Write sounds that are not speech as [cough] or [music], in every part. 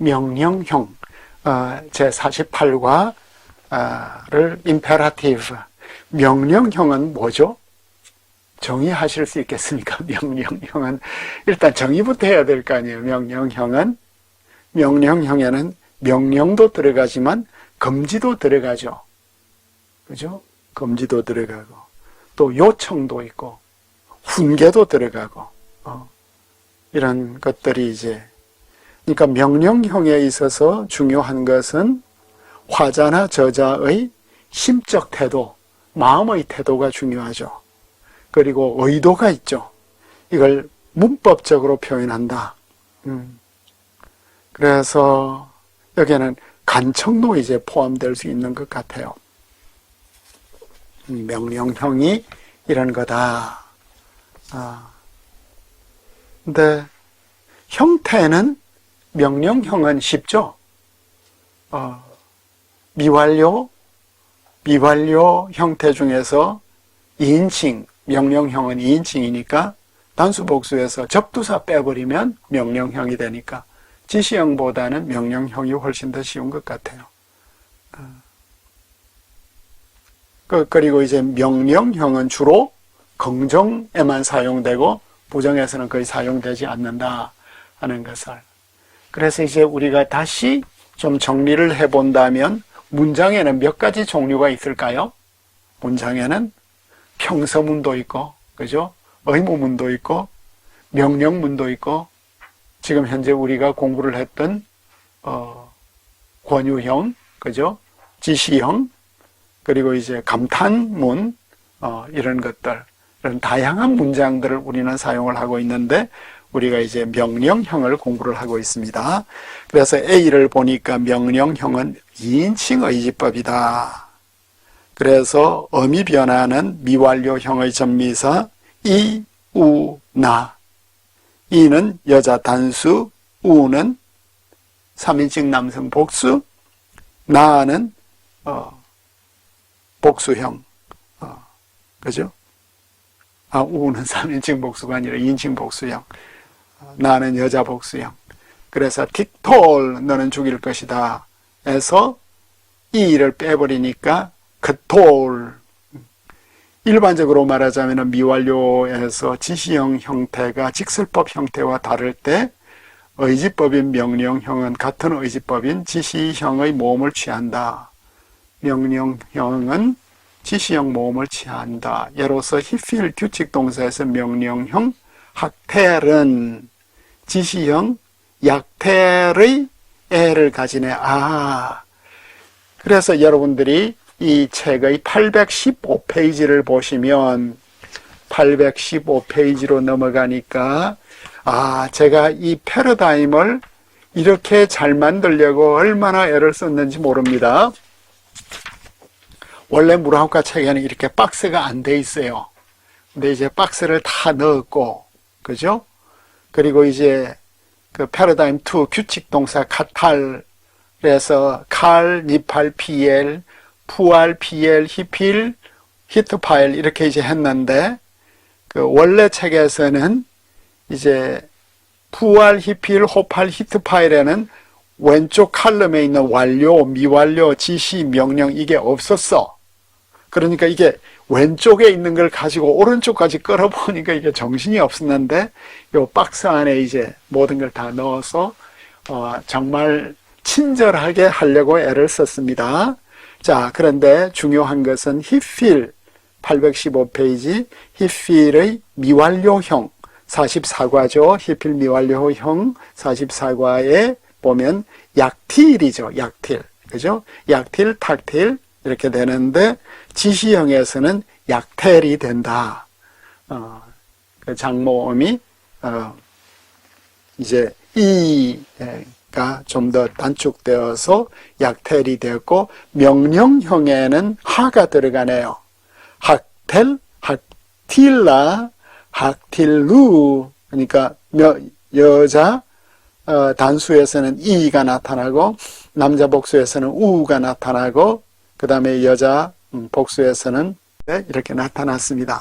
명령형 어, 제48과 를 임페라티브 명령형은 뭐죠? 정의하실 수 있겠습니까? [laughs] 명령형은 일단 정의부터 해야 될 거 아니에요. 명령형은 명령형에는 명령도 들어가지만 금지도 들어가죠. 그죠? 금지도 들어가고 또 요청도 있고 훈계도 들어가고 어, 이런 것들이 이제 그러니까 명령형에 있어서 중요한 것은 화자나 저자의 심적 태도, 마음의 태도가 중요하죠. 그리고 의도가 있죠. 이걸 문법적으로 표현한다. 음. 그래서 여기에는 간청도 이제 포함될 수 있는 것 같아요. 음, 명령형이 이런 거다. 아. 근데 형태는 명령형은 쉽죠. 어, 미완료, 미완료 형태 중에서 2인칭, 명령형은 2인칭이니까 단수복수에서 접두사 빼버리면 명령형이 되니까 지시형보다는 명령형이 훨씬 더 쉬운 것 같아요. 어. 그, 그리고 이제 명령형은 주로 긍정에만 사용되고 부정에서는 거의 사용되지 않는다 하는 것을. 그래서 이제 우리가 다시 좀 정리를 해 본다면 문장에는 몇 가지 종류가 있을까요? 문장에는 평서문도 있고, 그죠? 의무문도 있고, 명령문도 있고, 지금 현재 우리가 공부를 했던, 어, 권유형, 그죠? 지시형, 그리고 이제 감탄문, 어, 이런 것들, 이런 다양한 문장들을 우리는 사용을 하고 있는데, 우리가 이제 명령형을 공부를 하고 있습니다. 그래서 A를 보니까 명령형은 2인칭 의지법이다. 그래서 어미 변화는 미완료형의 전미사 이, 우, 나. 이는 여자 단수, 우는 3인칭 남성 복수, 나는 어, 복수형. 어, 그죠? 아, 우는 3인칭 복수가 아니라 2인칭 복수형. 나는 여자 복수형. 그래서 틱톨 너는 죽일 것이다. 에서 이를 빼버리니까 그톨 일반적으로 말하자면 미완료에서 지시형 형태가 직설법 형태와 다를 때 의지법인 명령형은 같은 의지법인 지시형의 모험을 취한다. 명령형은 지시형 모험을 취한다. 예로서 히필 규칙 동사에서 명령형 학텔은 지시형 약텔의 애를 가지네. 아. 그래서 여러분들이 이 책의 815페이지를 보시면 815페이지로 넘어가니까 아, 제가 이 패러다임을 이렇게 잘 만들려고 얼마나 애를 썼는지 모릅니다. 원래 무라우카 책에는 이렇게 박스가 안 돼 있어요. 근데 이제 박스를 다 넣었고, 그죠? 그리고 이제 그 패러다임 2 규칙 동사 카탈에서 칼, 니팔, 피엘, 푸알, 피엘, 히필, 히트파일 이렇게 이제 했는데 그 원래 책에서는 이제 푸알, 히필, 호팔, 히트파일에는 왼쪽 칼럼에 있는 완료, 미완료, 지시, 명령 이게 없었어. 그러니까 이게 왼쪽에 있는 걸 가지고 오른쪽까지 끌어보니까 이게 정신이 없었는데 요 박스 안에 이제 모든 걸 다 넣어서 어, 정말 친절하게 하려고 애를 썼습니다. 자, 그런데 중요한 것은 히필 815페이지 히필의 미완료형 44과죠. 히필 미완료형 44과에 보면 약틸이죠. 약틸. 그죠? 약틸, 탁틸 이렇게 되는데 지시형에서는 약텔이 된다. 어, 그 장모음이 어, 이제 이가 좀 더 단축되어서 약텔이 되었고 명령형에는 하가 들어가네요. 학텔, 학틸라, 학틸루 그러니까 여자 어, 단수에서는 이가 나타나고 남자 복수에서는 우가 나타나고 그 다음에 여자 음, 복수에서는 네, 이렇게 나타났습니다.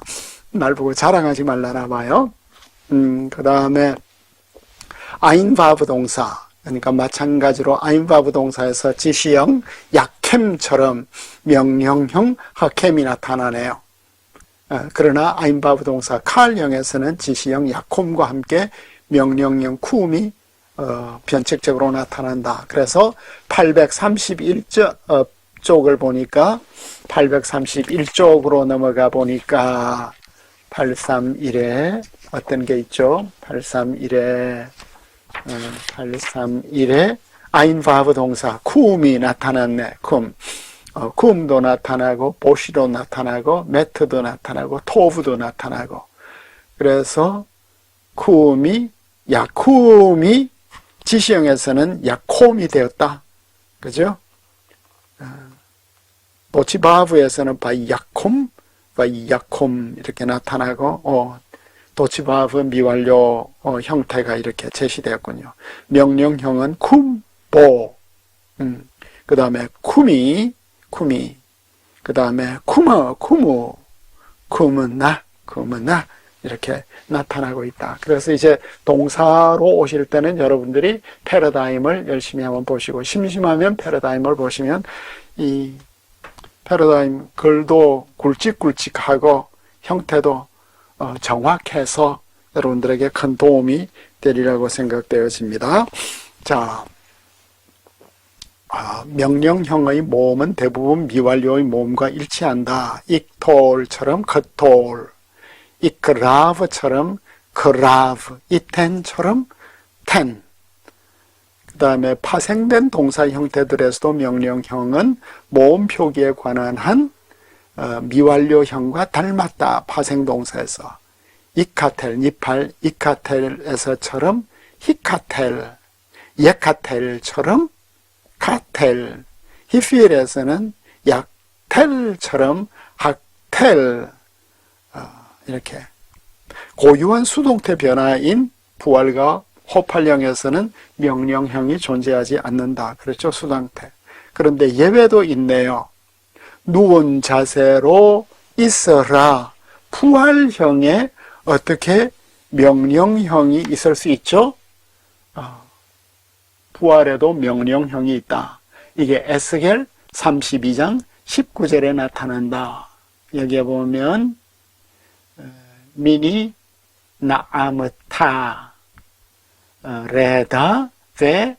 날 보고 자랑하지 말라나 봐요. 음, 그 다음에 아인바브 동사 그러니까 마찬가지로 아인바브 동사에서 지시형 약캠처럼 명령형 하캠이 나타나네요. 어, 그러나 아인바브 동사 칼형에서는 지시형 약콤과 함께 명령형 쿠움이 어, 변칙적으로 나타난다. 그래서 831쪽 어, 쪽을 보니까 831쪽으로 넘어가 보니까 831에 어떤 게 있죠? 831에 831에 아인바브 동사 쿠움이 나타났네. 쿰. 어, 쿰도 나타나고 보시도 나타나고 메트도 나타나고 토브도 나타나고 그래서 쿠움이 야쿠움이 지시형에서는 야콤이 되었다. 그죠? 도치바브에서는 바야콤, 바야콤 이렇게 나타나고 어, 도치바브 미완료 어, 형태가 이렇게 제시되었군요. 명령형은 쿰, 보, 음, 그 다음에 쿠미, 쿠미, 그 다음에 쿠머, 쿠무, 쿠문 나, 쿠문 나. 이렇게 나타나고 있다. 그래서 이제 동사로 오실 때는 여러분들이 패러다임을 열심히 한번 보시고 심심하면 패러다임을 보시면 이 패러다임 글도 굵직굵직하고 형태도 어, 정확해서 여러분들에게 큰 도움이 되리라고 생각되어집니다. 자, 아, 명령형의 모음은 대부분 미완료의 모음과 일치한다. 익톨처럼 겉톨, 이크라브처럼 크라브, 이텐처럼 텐. 그 다음에 파생된 동사 형태들에서도 명령형은 모음 표기에 관한 한 어, 미완료형과 닮았다. 파생동사에서. 이카텔, 니팔, 이카텔에서처럼 히카텔, 예카텔처럼 카텔, 히필에서는 약텔처럼 학텔, 어, 이렇게 고유한 수동태 변화인 부활과 호팔령에서는 명령형이 존재하지 않는다. 그렇죠? 수동태. 그런데 예외도 있네요. 누운 자세로 있어라. 부활형에 어떻게 명령형이 있을 수 있죠? 어, 부활에도 명령형이 있다. 이게 에스겔 32장 19절에 나타난다. 여기에 보면 미니 나아무타 어, 레다 베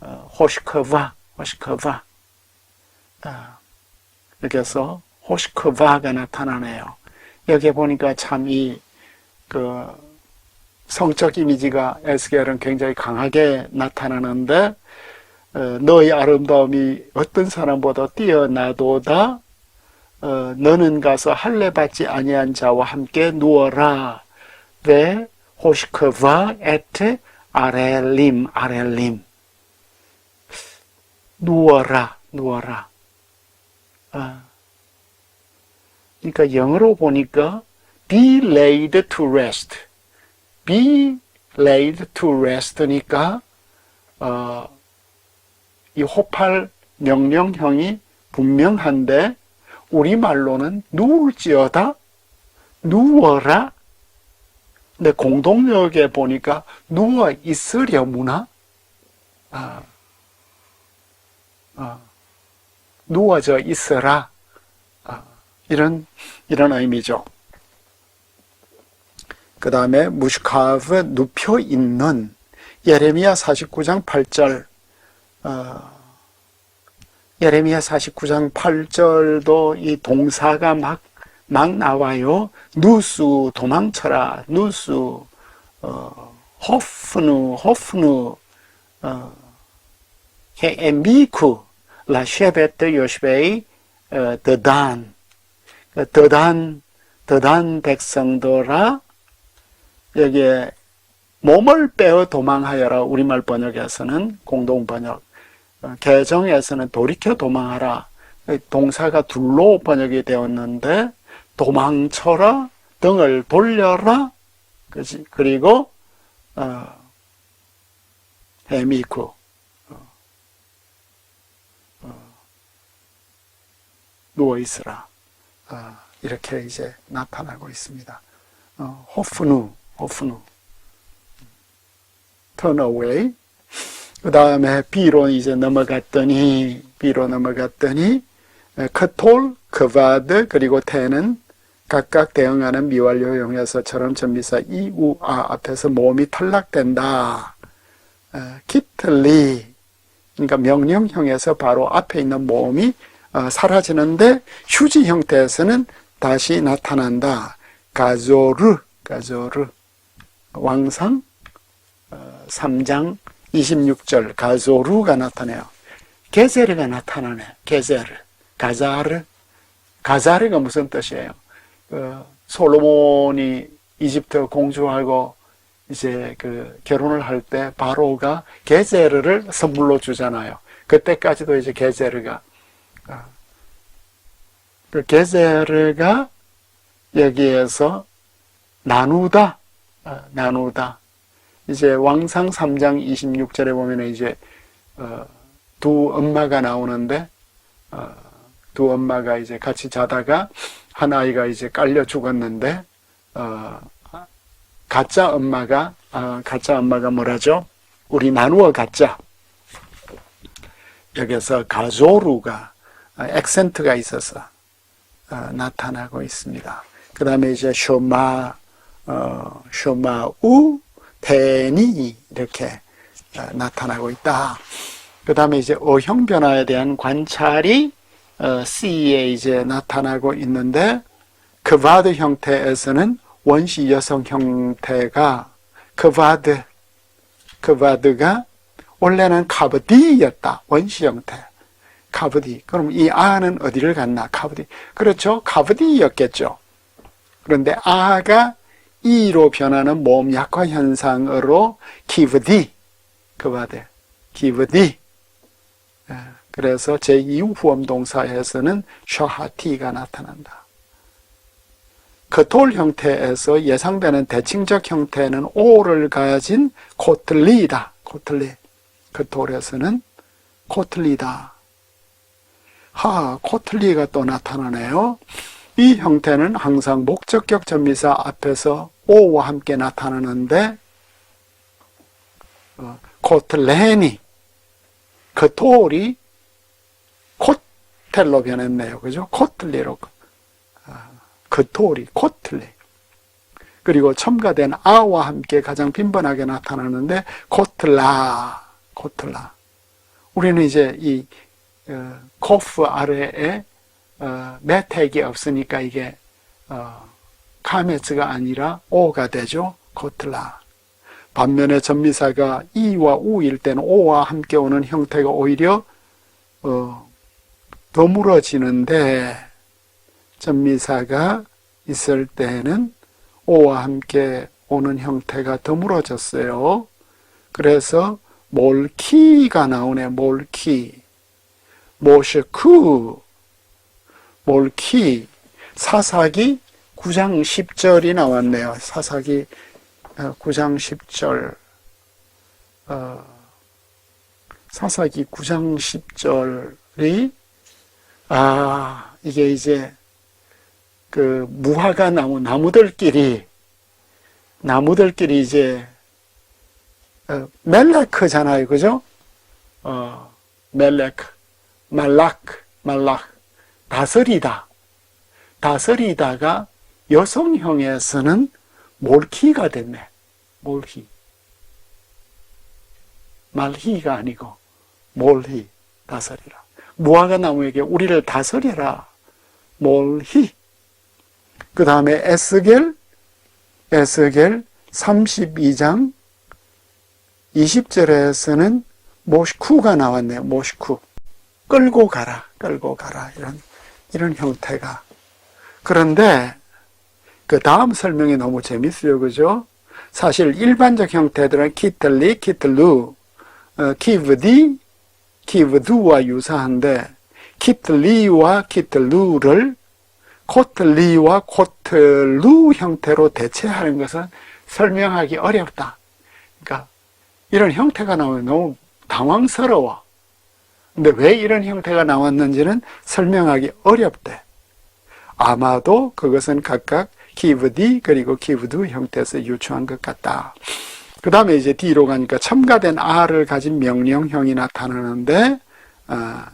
어, 호시커바 호시커바 이렇게 해서 호시커바가 나타나네요. 여기에 보니까 참 이 그 성적 이미지가 에스겔은 굉장히 강하게 나타나는데 어, 너의 아름다움이 어떤 사람보다 뛰어나도다. 어, 너는 가서 할례 받지 아니한 자와 함께 누워라. 왜 호시크바 에트 아렐림 아렐림. 누워라 누워라. 아. 그러니까 영어로 보니까 be laid to rest. be laid to rest니까 어, 이 호팔 명령형이 분명한데 우리말로는 누울지어다 누워라 근데 공동역에 보니까 누워 있으려무나 아, 아, 누워져 있어라? 아, 이런 이런 의미죠. 그 다음에 무시카브 눕혀 있는 예레미야 49장 8절. 어, 예레미야 49장 8절도 이 동사가 막, 막 나와요. 누수 도망쳐라. 누수 어, 호프누 호프누 어, 미쿠 라쉐베트 요시베이 어, 더단 그 더단 더단 백성들아 여기에 몸을 빼어 도망하여라 우리말 번역에서는 공동 번역 어, 개정에서는 돌이켜 도망하라 동사가 둘로 번역이 되었는데 도망쳐라 등을 돌려라. 그지? 그리고 어, 헤미쿠 어, 어, 누워 있으라. 어, 이렇게 이제 나타나고 있습니다. 어, 호프누 호프누. Turn away. 그 다음에 B로 이제 넘어갔더니, B로 넘어갔더니, 에, 크톨, 크바드, 그리고 테는 각각 대응하는 미완료 용해서처럼 전미사 이, 우, 아 앞에서 모음이 탈락된다. 에, 키틀리, 그러니까 명령형에서 바로 앞에 있는 모음이 어, 사라지는데 휴지 형태에서는 다시 나타난다. 가조르, 가조르, 왕상 어, 3장 26절 가조르가 나타나요. 게제르가 나타나네. 게제르, 가자르, 가자르가 무슨 뜻이에요? 그 솔로몬이 이집트 공주하고 이제 그 결혼을 할 때 바로가 게제르를 선물로 주잖아요. 그때까지도 이제 게제르가 아, 그 게제르가 여기에서 나누다 아, 나누다 이제 왕상 3장 26절에 보면 이제 어, 두 엄마가 나오는데 어, 두 엄마가 이제 같이 자다가 한 아이가 이제 깔려 죽었는데 어, 가짜 엄마가 어, 가짜 엄마가 뭐라죠? 우리 나누어 갖자. 여기서 가조루가 어, 액센트가 있어서 어, 나타나고 있습니다. 그 다음에 이제 쇼마, 어, 쇼마우, 테니 이렇게 어, 나타나고 있다. 그 다음에 이제 어형 변화에 대한 관찰이 어, C에 이제 나타나고 있는데 크바드 형태에서는 원시 여성 형태가 크바드, 크바드가 원래는 카브디였다. 원시 형태. 카브디. 그럼 이 아는 어디를 갔나? 카브디. 그렇죠. 카브디였겠죠. 그런데 아가 이로 변하는 모음 약화 현상으로 기브디. 크바드. 기브디. 예, 그래서 제2 후엄 동사에서는 셔하티가 나타난다. 그돌 형태에서 예상되는 대칭적 형태는 오를 가진 코틀리다. 코틀리. 그 돌에서는 코틀리다. 하, 코틀리가 또 나타나네요. 이 형태는 항상 목적격 전미사 앞에서 오와 함께 나타나는데 어, 코틀레니 그 돌이 코텔로 변했네요. 그죠? 코틀리로 아, 그 돌이 코틀리 그리고 첨가된 아와 함께 가장 빈번하게 나타나는데 코틀라 코틀라 우리는 이제 이 어, 코프 아래에 어, 매택이 없으니까 이게 어, 카메츠가 아니라 오가 되죠. 코틀라. 반면에 전미사가 이와 우일 때는 오와 함께 오는 형태가 오히려 어, 더물어지는데 전미사가 있을 때는 오와 함께 오는 형태가 더물어졌어요. 그래서 몰키가 나오네. 몰키. 모시쿠. 몰키. 사사기 9장 10절이 나왔네요. 사사기 9장 10절. 어, 사사기 9장 10절이 아 이게 이제 그 무화과 나무 나무들끼리 나무들끼리 이제 어, 멜레크잖아요, 그죠? 어, 멜레크, 말락, 말락, 다스리다. 다스리다가 여성형에서는 몰키가 됐네. 몰히. 말히가 아니고 몰히 다스리라. 무화과 나무에게 우리를 다스려라. 몰히. 그 다음에 에스겔, 에스겔 32장 20절에서는 모시쿠가 나왔네요. 모시쿠. 끌고 가라, 끌고 가라. 이런, 이런 형태가. 그런데 그 다음 설명이 너무 재밌어요. 그죠? 사실 일반적 형태들은 키틀리, 키틀루, 어, 키브디, 키브두와 유사한데 키틀리와 키틀루를 코틀리와 코틀루 형태로 대체하는 것은 설명하기 어렵다. 그러니까 이런 형태가 나오면 너무 당황스러워. 근데 왜 이런 형태가 나왔는지는 설명하기 어렵대. 아마도 그것은 각각 키브디 그리고 키브두 형태에서 유추한 것 같다. 그 다음에 이제 뒤로 가니까 첨가된 아를 가진 명령형이 나타나는데, 아,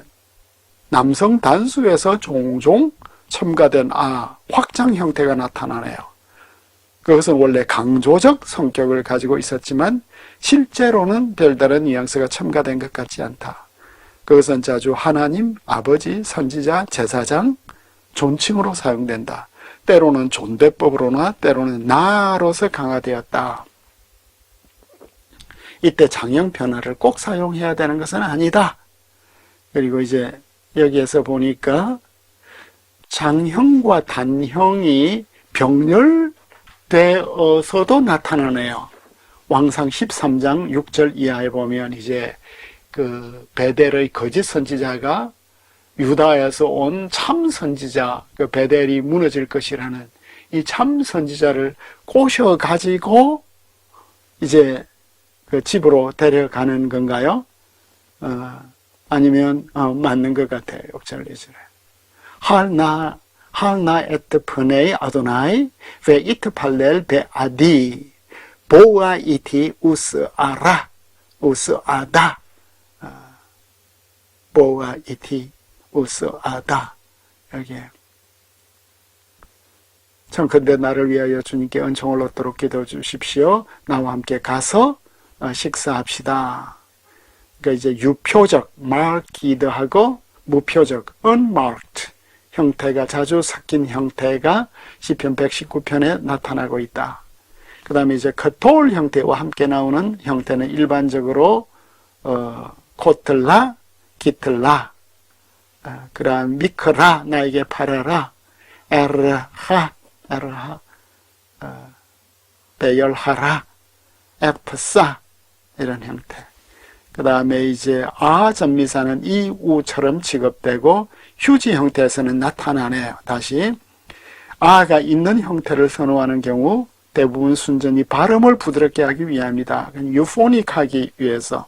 남성 단수에서 종종 첨가된 아, 확장 형태가 나타나네요. 그것은 원래 강조적 성격을 가지고 있었지만 실제로는 별다른 뉘앙스가 첨가된 것 같지 않다. 그것은 자주 하나님, 아버지, 선지자, 제사장, 존칭으로 사용된다. 때로는 존대법으로나 때로는 나로서 강화되었다. 이때 장형 변화를 꼭 사용해야 되는 것은 아니다. 그리고 이제 여기에서 보니까 장형과 단형이 병렬되어서도 나타나네요. 왕상 13장 6절 이하에 보면 이제 그 베델의 거짓 선지자가 유다에서 온 참 선지자, 그 베델이 무너질 것이라는 이 참 선지자를 꼬셔 가지고 이제 그 집으로 데려가는 건가요? 어, 아니면 어, 맞는 것 같아요. 6절 2절에. 할나 할나 에트 푸네이 아도나이 베 이트 팔렐 베 아디 보아 이티 우스 아라 우스 아다 보아 이티 우스 아다 여기에 참 근데 나를 위하여 주님께 은총을 얻도록 기도해 주십시오. 나와 함께 가서 어, 식사합시다. 그러니까 이제 유표적 marked하고 무표적 unmarked 형태가 자주 섞인 형태가 시편 119편에 나타나고 있다. 그 다음에 이제 커톨 형태와 함께 나오는 형태는 일반적으로 어, 코틀라, 기틀라, 어, 그다음 미크라 나에게 팔아라, 에르하, 에르하, 어, 배열하라, 에프사 이런 형태. 그 다음에 이제 아 전미사는 이 우처럼 취급되고 휴지 형태에서는 나타나네요. 다시 아가 있는 형태를 선호하는 경우 대부분 순전히 발음을 부드럽게 하기 위함이다. 유포닉하기 위해서.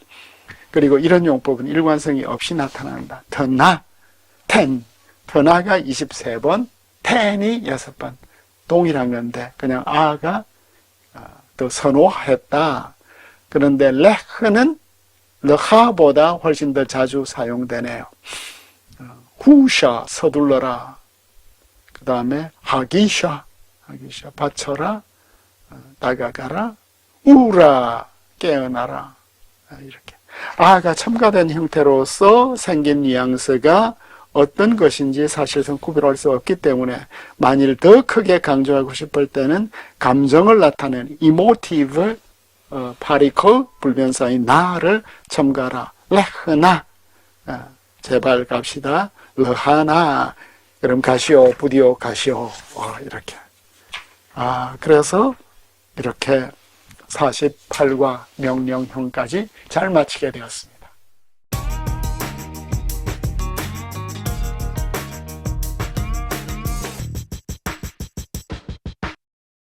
그리고 이런 용법은 일관성이 없이 나타난다. 더나, 텐. 더나가 23번, 텐이 6번. 동일한 건데, 그냥 아가 어, 더 선호했다. 그런데 레흐는 러하보다 훨씬 더 자주 사용되네요. 어, 후샤, 서둘러라. 그 다음에 하기샤, 하기샤, 바쳐라. 다가가라, 우라, 깨어나라. 이렇게. 아가 첨가된 형태로서 생긴 뉘앙스가 어떤 것인지 사실상 구별할 수 없기 때문에 만일 더 크게 강조하고 싶을 때는 감정을 나타내는 이모티브 어, 파리컬 불변사인 나를 첨가라. 레흐나. 어, 제발 갑시다. 러하나. 그럼 가시오, 부디오, 가시오. 어, 이렇게. 아, 그래서 이렇게 48과 명령형까지 잘 마치게 되었습니다.